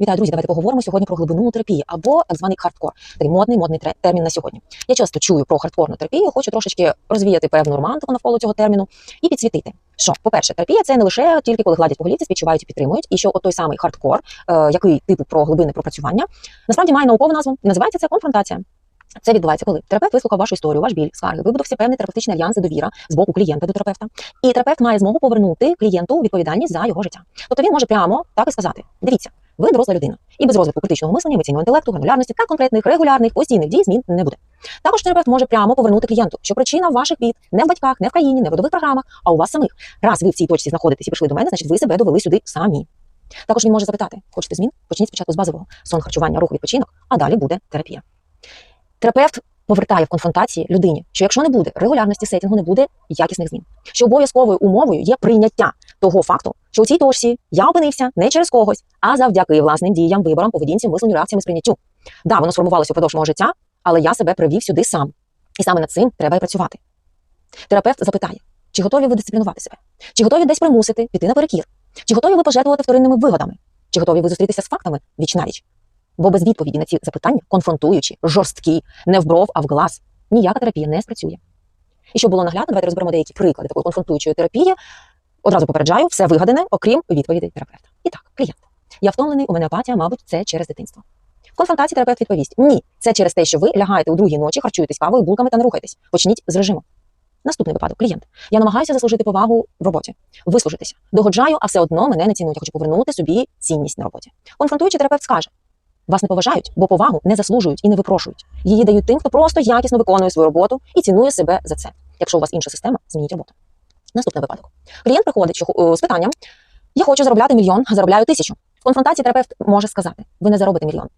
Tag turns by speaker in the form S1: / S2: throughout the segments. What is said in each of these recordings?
S1: Вітаю, друзі. Давайте поговоримо сьогодні про глибину терапії або так званий хардкор. Такий модний модний термін на сьогодні. Я часто чую про хардкорну терапію, хочу трошечки розвіяти певну романтику навколо цього терміну і підсвітити. Що, по-перше, терапія це не лише тільки коли гладять по голівці, співчувають і підтримують, і що от той самий хардкор, е, який типу про глибинне пропрацювання, насправді має наукову назву. Називається це конфронтація. Це відбувається, коли терапевт вислухав вашу історію, ваш біль, скарги, вибудувався певний терапевтичний альянс і довіра з боку клієнта до терапевта. І терапевт має змогу повернути клієнту відповідальність за його життя. Тобто він може прямо так і сказати: дивіться, ви доросла людина, і без розвитку критичного мислення, емоційного інтелекту, гранулярності та конкретних регулярних постійних дій змін не буде. Також терапевт може прямо повернути клієнту, що причина ваших бід не в батьках, не в країні, не в родових програмах, а у вас самих. Раз ви в цій точці знаходитесь і прийшли до мене, значить ви себе довели сюди самі. Також він може запитати: хочете змін? Почніть спочатку з базового сон, харчування, рух, відпочинок, а далі буде терапія. Терапевт повертає в конфронтації людині, що якщо не буде регулярності сетінгу, не буде якісних змін. Що обов'язковою умовою є прийняття того факту, що у цій точці я опинився не через когось, а завдяки власним діям, виборам, поведінці, мисленню, реакціям і сприйняттю. Да, воно сформувалося впродовж мого життя, але я себе привів сюди сам. І саме над цим треба і працювати. Терапевт запитає, чи готові ви дисциплінувати себе, чи готові десь примусити піти наперекір, чи готові ви пожертвувати вторинними вигодами, чи готові ви зустрітися з фактами віч навіч. Бо без відповіді на ці запитання, конфронтуючі, жорсткі, не в бров, а в глаз, ніяка терапія не спрацює. І щоб було наглядно, давайте розберемо деякі приклади такої конфронтуючої терапії. Одразу попереджаю, все вигадане, окрім відповідей терапевта. І так, клієнт. Я втомлений, у мене апатія, мабуть, це через дитинство. В конфронтації терапевт відповість: ні, це через те, що ви лягаєте у другій ночі, харчуєтесь кавою, булками та не рухаєтесь. Почніть з режиму. Наступний випадок, клієнт. Я намагаюся заслужити повагу в роботі, вислужитися. Догоджаю, а все одно мене не цінують. Я хочу повернути собі цінність на роботі. Конфронтуючий терапевт скаже: вас не поважають, бо повагу не заслужують і не випрошують. Її дають тим, хто просто якісно виконує свою роботу і цінує себе за це. Якщо у вас інша система, змініть роботу. Наступний випадок. Клієнт приходить е, з питанням: Я хочу заробляти мільйон, а заробляю тисячу. В конфронтації терапевт може сказати: ви не заробите мільйон.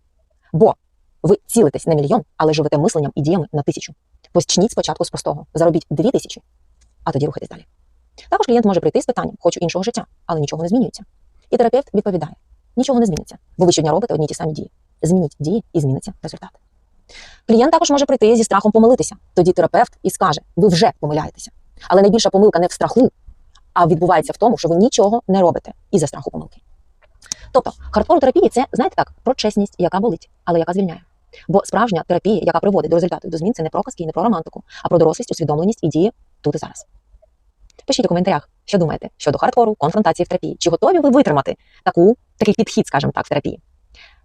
S1: Бо ви цілитесь на мільйон, але живете мисленням і діями на тисячу. Почніть спочатку з простого. Заробіть дві тисячі, а тоді рухайтесь далі. Також клієнт може прийти з питанням: хочу іншого життя, але нічого не змінюється. І терапевт відповідає: нічого не зміниться, бо ви щодня робите одні ті самі дії. Змініть дії і зміниться результат. Клієнт також може прийти зі страхом помилитися. Тоді терапевт і скаже: ви вже помиляєтеся. Але найбільша помилка не в страху, а відбувається в тому, що ви нічого не робите із-за страху помилки. Тобто, хардкор терапії це, знаєте так, про чесність, яка болить, але яка звільняє. Бо справжня терапія, яка приводить до результату до змін, це не про казки, не про романтику, а про дорослість, усвідомленість і дії тут і зараз. Пишіть у коментарях, що думаєте щодо хардкору, конфронтації в терапії. Чи готові ви витримати таку, такий підхід, скажімо так, в терапії?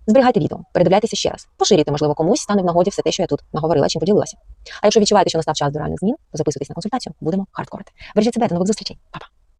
S1: Зберігайте відео, передивляйтеся ще раз. Поширюйте, можливо, комусь стане в нагоді все те, що я тут наговорила, чим поділилася. А якщо відчуваєте, що настав час до реальних змін, то записуйтесь на консультацію. Будемо хардкорити. Бережіть себе, до нових зустрічей. Па-па.